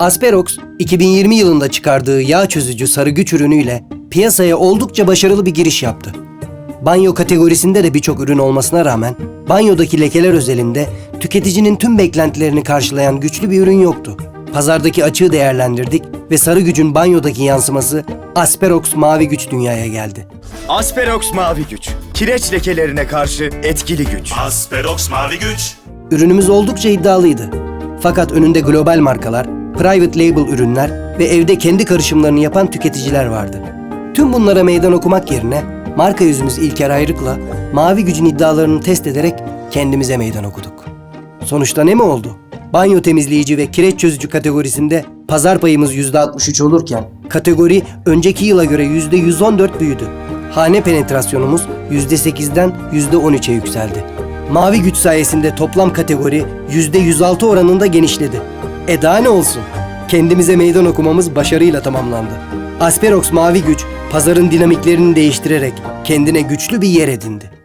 Asperox, 2020 yılında çıkardığı yağ çözücü sarı güç ürünüyle piyasaya oldukça başarılı bir giriş yaptı. Banyo kategorisinde de birçok ürün olmasına rağmen banyodaki lekeler özelinde tüketicinin tüm beklentilerini karşılayan güçlü bir ürün yoktu. Pazardaki açığı değerlendirdik ve sarı gücün banyodaki yansıması Asperox Mavi Güç dünyaya geldi. Asperox Mavi Güç. Kireç lekelerine karşı etkili güç. Asperox Mavi Güç. Ürünümüz oldukça iddialıydı. Fakat önünde global markalar, private label ürünler ve evde kendi karışımlarını yapan tüketiciler vardı. Tüm bunlara meydan okumak yerine marka yüzümüz İlker Ayrık'la mavi gücün iddialarını test ederek kendimize meydan okuduk. Sonuçta ne mi oldu? Banyo temizleyici ve kireç çözücü kategorisinde pazar payımız %63 olurken kategori önceki yıla göre %114 büyüdü. Hane penetrasyonumuz %8'den %13'e yükseldi. Mavi güç sayesinde toplam kategori %106 oranında genişledi. E daha ne olsun? Kendimize meydan okumamız başarıyla tamamlandı. Asperox Mavi Güç, pazarın dinamiklerini değiştirerek kendine güçlü bir yer edindi.